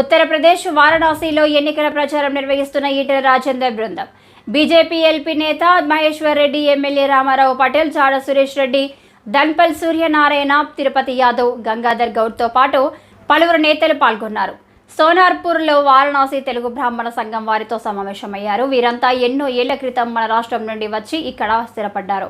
ఉత్తరప్రదేశ్ వారణాసిలో ఎన్నికల ప్రచారం నిర్వహిస్తున్న ఈటెల రాజేందర్ బృందం. బీజేపీ ఎల్పీ నేత మహేశ్వర్ రెడ్డి ఎమ్మెల్యే రామారావు పటేల్ చాడ సురేష్ రెడ్డి ధన్పల్ సూర్యనారాయణ తిరుపతి యాదవ్ గంగాధర్ గౌడ్తో పాటు పలువురు నేతలు పాల్గొన్నారు. సోనార్పూర్లో వారణాసి తెలుగు బ్రాహ్మణ సంఘం వారితో సమావేశమయ్యారు. వీరంతా ఎన్నో ఏళ్ళ క్రితం మన రాష్ట్రం నుండి వచ్చి ఇక్కడ స్థిరపడ్డారు.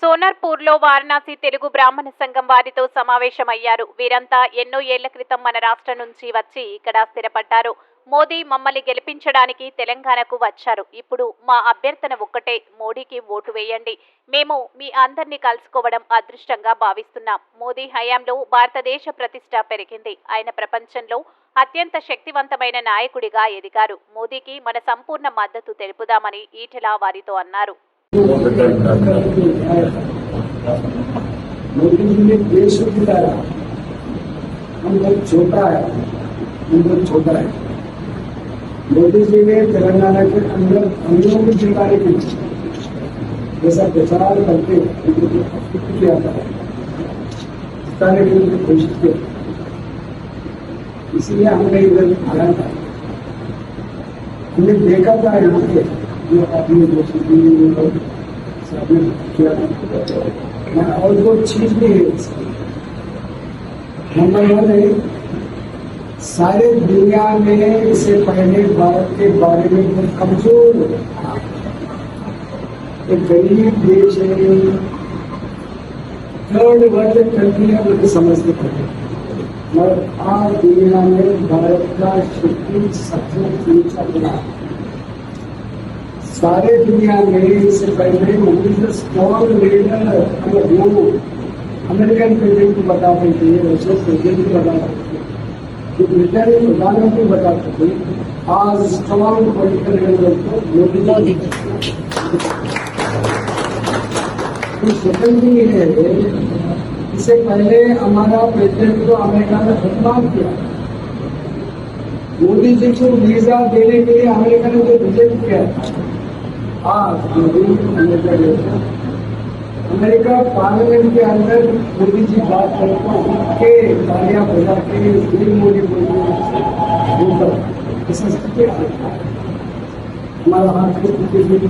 సోనార్పూర్లో వారణాసి తెలుగు బ్రాహ్మణ సంఘం వారితో సమావేశమయ్యారు. వీరంతా ఎన్నో ఏళ్ళ క్రితం మన రాష్ట్రం నుంచి వచ్చి ఇక్కడ స్థిరపడ్డారు. మోదీ మమ్మల్ని గెలిపించడానికి తెలంగాణకు వచ్చారు. ఇప్పుడు మా అభ్యర్థన ఒక్కటే మోడీకి ఓటు వేయండి. మేము మీ అందరినీ కలుసుకోవడం అదృష్టంగా భావిస్తున్నాం. మోదీ హయాంలో భారతదేశ ప్రతిష్ట పెరిగింది. ఆయన ప్రపంచంలో అత్యంత శక్తివంతమైన నాయకుడిగా ఎదిగారు. మోదీకి మన సంపూర్ణ మద్దతు తెలుపుదామని ఈటెల వారితో అన్నారు. मोदी जी ने देश को जिताया हम बहुत छोटा है हम बहुत छोटा है मोदी जी ने तेलंगाना के अंदर अंदरों को जिताने के जैसा प्रचार करके किया था जिताने के लिए कोशिश इसलिए हमने इधर आया था हमने देखा था यहाँ पे जो अपने दोस्तों सामने किया और वो चीज़ भी है नंबर वन है सारे दुनिया में इससे पहले भारत के बारे में बहुत कमज़ोर। एक गरीब देश है थर्ड वर्ल्ड कंट्री है, लोग समझते थे मगर आज दुनिया में भारत का शक्ति सबसे ऊँचा बना है। सारे दुनिया में इससे पहले स्ट्रॉन्ग लीडर अगर वो अमेरिकन प्रेसिडेंट को बताते थे रशियन प्रेसिडेंट को बताते थे जो ब्रिटेन प्रधानमंत्री बताते थे आज स्ट्रॉन्ग पॉलिटिकल लीडर को मोदी जी तो सेकंड थिंग ये है इससे पहले हमारा प्रेसिडेंट को अमेरिका ने बदनाम किया। मोदी जी को वीज़ा देने के लिए अमेरिका ने जो रिजेक्ट किया था। आज मोदी अमेरिका पार्लियामेंट के अंदर मोदी जी बात करते के तालियाँ बजा के श्री मोदी ऐसा हमारा हाथ की स्थिति भी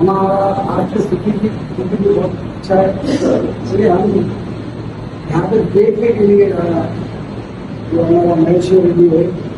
हमारा आज की स्थिति भी बहुत अच्छा है। इसलिए हम यहाँ पे देखने के लिए जो हमारा महेश्वर है है है। जो है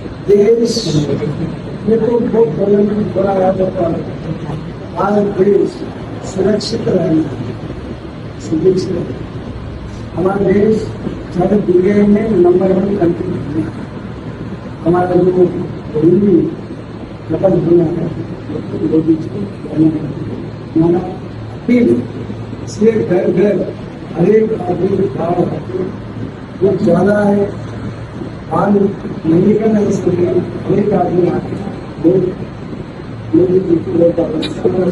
देश में तो बहुत बड़ा बड़ा याद होता है आज देश सुरक्षित सुरक्षित हमारा देश सारे दुनिया में नंबर वन कंट्री है हमारा जो हिंदी खत्म होना है को। हमारा अपील इसलिए घर घर हर एक आदमी भाव वो ज़्यादा है नहीं करना इसके एक आदमी आके लोग डालना